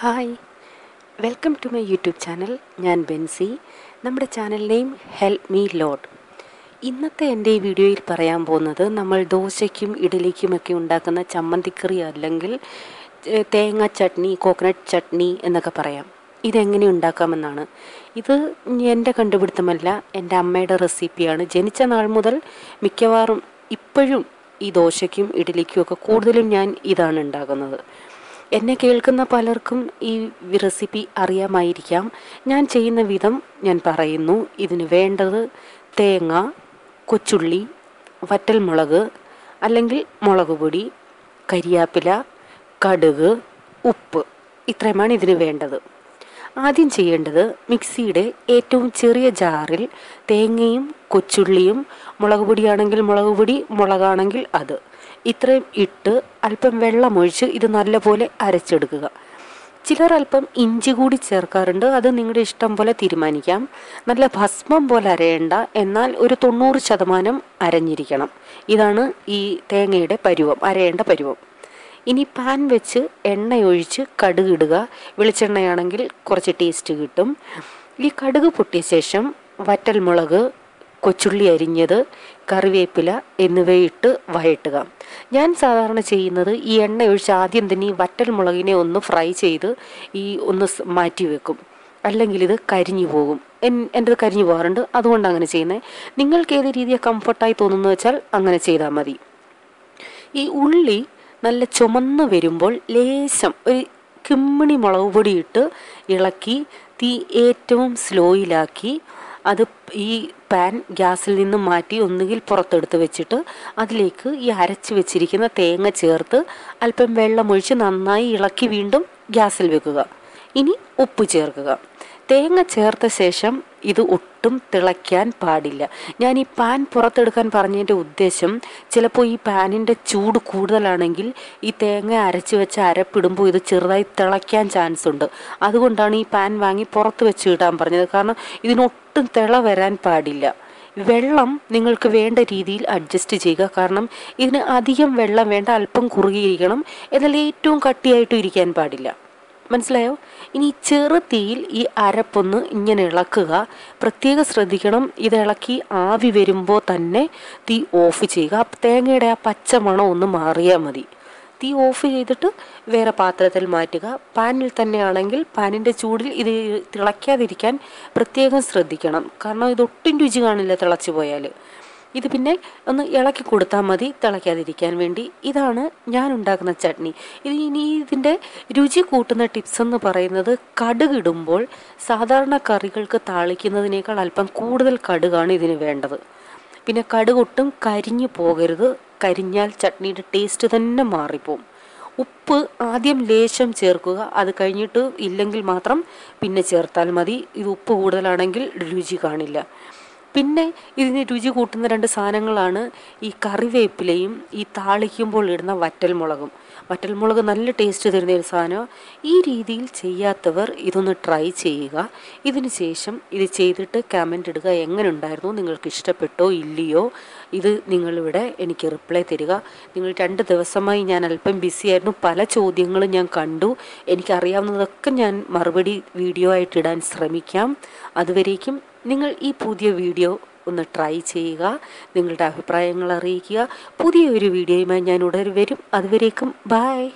Hi. Welcome to my YouTube channel. ഞാൻ ബെൻസി. നമ്മുടെ channel name help me lord. ഇന്നത്തെ എന്റെ ഈ വീഡിയോയിൽ പറയാൻ പോകുന്നത് നമ്മൾ ദോശയ്ക്കും ഇഡലിക്കുമൊക്കെ ഉണ്ടാക്കുന്ന ചമ്മന്തിക്കറി അല്ലെങ്കിൽ തേങ്ങ ചട്നി കോക്കനട്ട് ചട്നി എന്നൊക്കെ പറയാം. ഇതെങ്ങനെ ഉണ്ടാക്കാമെന്നാണ്. ഇത് എന്റെ കണ്ടുപിടുത്തമല്ല എന്റെ അമ്മയുടെ റെസിപ്പിയാണ്. ജനിച്ച നാൾ മുതൽ മിക്കവാറും ഇപ്പോഴും ഈ ദോശയ്ക്കും ഇഡലിക്കും ഒക്കെ കൂടുതലും ഞാൻ ഇതാണ് ഉണ്ടാക്കുന്നത്. എന്നെ കേൾക്കുന്ന പലർക്കും ഈ റെസിപ്പി അറിയാമായിരിക്കാം. ഞാൻ ചെയ്യുന്ന വിധം ഞാൻ പറയുന്നു. ഇതിന് വേണ്ടത് തേങ്ങ കൊച്ചുള്ളി വറ്റൽമുളക് അല്ലെങ്കിൽ മുളക് പൊടി കരിയാപ്പില കടുക് ഉപ്പ്. ഇത്രയുമാണ് ഇതിന് വേണ്ടത്. ആദ്യം ചെയ്യേണ്ടത് മിക്സിയുടെ ഏറ്റവും ചെറിയ ജാറിൽ തേങ്ങയും കൊച്ചുള്ളിയും മുളക് പൊടിയാണെങ്കിൽ മുളക് പൊടി മുളകാണെങ്കിൽ അത്. ഇത്രയും ഇട്ട് അല്പം വെള്ളമൊഴിച്ച് ഇത് നല്ലപോലെ അരച്ചെടുക്കുക. ചിലർ അല്പം ഇഞ്ചി കൂടി ചേർക്കാറുണ്ട്. അത് നിങ്ങളുടെ ഇഷ്ടം പോലെ തീരുമാനിക്കാം. നല്ല ഭസ്മം പോലെ അരയേണ്ട. എന്നാൽ ഒരു തൊണ്ണൂറ് ശതമാനം അരഞ്ഞിരിക്കണം. ഇതാണ് ഈ തേങ്ങയുടെ പരുവം അരയേണ്ട പരുവം. ഇനി പാൻ വെച്ച് എണ്ണയൊഴിച്ച് കടുക് ഇടുക. വെളിച്ചെണ്ണയാണെങ്കിൽ കുറച്ച് ടേസ്റ്റ് കിട്ടും. ഈ കടുക് പൊട്ടിയ ശേഷം വറ്റൽമുളക് കൊച്ചുള്ളി അരിഞ്ഞത് കറിവേപ്പില എന്നിവയിട്ട് വഴട്ടുക ഞാൻ സാധാരണ ചെയ്യുന്നത് ഈ എണ്ണ ഒഴിച്ച് ആദ്യം തന്നെ ഈ വറ്റൽ മുളകിനെ ഒന്ന് ഫ്രൈ ചെയ്ത് ഈ ഒന്ന് മാറ്റി വെക്കും. അല്ലെങ്കിൽ ഇത് കരിഞ്ഞു പോകും. എൻ എന്റെ കരിഞ്ഞു പോകാറുണ്ട്. അതുകൊണ്ട് അങ്ങനെ ചെയ്യുന്നത് നിങ്ങൾക്ക് ഏത് രീതിയാണ് കംഫർട്ടായി തോന്നുന്നു വെച്ചാൽ അങ്ങനെ ചെയ്താൽ മതി. ഈ ഉള്ളി നല്ല ചുമന്ന് വരുമ്പോൾ ലേശം ഒരു കിമ്മിണി മുളക് പൊടി ഇട്ട് ഇളക്കി തീ ഏറ്റവും സ്ലോയിലാക്കി അത് ഈ പാൻ ഗ്യാസിൽ നിന്ന് മാറ്റി ഒന്നുകിൽ പുറത്തെടുത്ത് വെച്ചിട്ട് അതിലേക്ക് ഈ അരച്ച് വെച്ചിരിക്കുന്ന തേങ്ങ ചേർത്ത് അല്പം വെള്ളമൊഴിച്ച് നന്നായി ഇളക്കി വീണ്ടും ഗ്യാസിൽ വെക്കുക. ഇനി ഉപ്പ് ചേർക്കുക. തേങ്ങ ചേർത്ത ശേഷം ഇത് ഒട്ടും തിളയ്ക്കാൻ പാടില്ല. ഞാൻ ഈ പാൻ പുറത്തെടുക്കാൻ പറഞ്ഞതിന്റെ ഉദ്ദേശം ചിലപ്പോൾ ഈ പാനിന്റെ ചൂട് കൂടുതലാണെങ്കിൽ ഈ തേങ്ങ അരച്ച് വെച്ച് അരപ്പിടുമ്പോൾ ഇത് ചെറുതായി തിളയ്ക്കാൻ ചാൻസ് ഉണ്ട്. അതുകൊണ്ടാണ് ഈ പാൻ വാങ്ങി പുറത്ത് വെച്ച് ഇടാൻ പറഞ്ഞത്. കാരണം ഇതിനൊട്ടും തിള വരാൻ പാടില്ല. വെള്ളം നിങ്ങൾക്ക് വേണ്ട രീതിയിൽ അഡ്ജസ്റ്റ് ചെയ്യുക. കാരണം ഇതിന് അധികം വെള്ളം വേണ്ട അല്പം കുറുകിയിരിക്കണം. എന്നാൽ ഏറ്റവും കട്ടിയായിട്ടും ഇരിക്കാൻ പാടില്ല. മനസ്സിലായോ? ഇനി ചെറു തീയിൽ ഈ അരപ്പൊന്ന് ഇങ്ങനെ ഇളക്കുക. പ്രത്യേകം ശ്രദ്ധിക്കണം. ഇത് ഇളക്കി ആവി വരുമ്പോൾ തന്നെ തീ ഓഫ് ചെയ്യുക. തേങ്ങയുടെ ആ പച്ചമണം ഒന്ന് മാറിയാൽ മതി. തീ ഓഫ് ചെയ്തിട്ട് വേറെ പാത്രത്തിൽ മാറ്റുക. പാനിൽ തന്നെയാണെങ്കിൽ പാനിന്റെ ചൂടിൽ ഇത് തിളയ്ക്കാതിരിക്കാൻ പ്രത്യേകം ശ്രദ്ധിക്കണം. കാരണം ഇത് ഒട്ടും രുചി കാണില്ല തിളച്ചു പോയാൽ ഇത് പിന്നെ ഒന്ന് ഇളക്കി കൊടുത്താൽ മതി തിളയ്ക്കാതിരിക്കാൻ വേണ്ടി. ഇതാണ് ഞാൻ ഉണ്ടാക്കുന്ന ചട്നി. ഇത് ഇനി ഇതിന്റെ രുചി കൂട്ടുന്ന ടിപ്സ് എന്ന് പറയുന്നത് കടുകിടുമ്പോൾ സാധാരണ കറികൾക്ക് താളിക്കുന്നതിനേക്കാൾ അല്പം കൂടുതൽ കടുകാണ് ഇതിന് വേണ്ടത്. പിന്നെ കടുകൊട്ടും കരിഞ്ഞു പോകരുത്. കരിഞ്ഞാൽ ചട്നിയുടെ ടേസ്റ്റ് തന്നെ മാറിപ്പോവും. ഉപ്പ് ആദ്യം ലേശം ചേർക്കുക. അത് കഴിഞ്ഞിട്ട് ഇല്ലെങ്കിൽ മാത്രം പിന്നെ ചേർത്താൽ മതി. ഇത് ഉപ്പ് കൂടുതലാണെങ്കിൽ രുചി കാണില്ല. പിന്നെ ഇതിന് രുചി കൂട്ടുന്ന രണ്ട് സാധനങ്ങളാണ് ഈ കറിവേപ്പിലയും ഈ താളിക്കുമ്പോൾ ഇടുന്ന വറ്റൽമുളകും. വറ്റൽമുളക് നല്ല ടേസ്റ്റ് തരുന്ന ഒരു സാധനം ഈ രീതിയിൽ ചെയ്യാത്തവർ ഇതൊന്ന് ട്രൈ ചെയ്യുക. ഇതിന് ശേഷം ഇത് ചെയ്തിട്ട് കമന്റ് ഇടുക. എങ്ങനെ ഉണ്ടായിരുന്നു നിങ്ങൾക്ക് ഇഷ്ടപ്പെട്ടോ ഇല്ലയോ? ഇത് നിങ്ങളിവിടെ എനിക്ക് റിപ്ലൈ തരിക. നിങ്ങൾ രണ്ട് ദിവസമായി ഞാൻ അല്പം ബിസി ആയിരുന്നു. പല ചോദ്യങ്ങളും ഞാൻ കണ്ടു. എനിക്കറിയാവുന്നതൊക്കെ ഞാൻ മറുപടി വീഡിയോ ആയിട്ട് ഇടാൻ ശ്രമിക്കാം. അതുവരേക്കും നിങ്ങൾ ഈ പുതിയ വീഡിയോ ഒന്ന് ട്രൈ ചെയ്യുക നിങ്ങളുടെ അഭിപ്രായങ്ങൾ അറിയിക്കുക. പുതിയൊരു വീഡിയോയുമായി ഞാൻ ഉടൻ വരും. അതുവരേക്കും ബായ്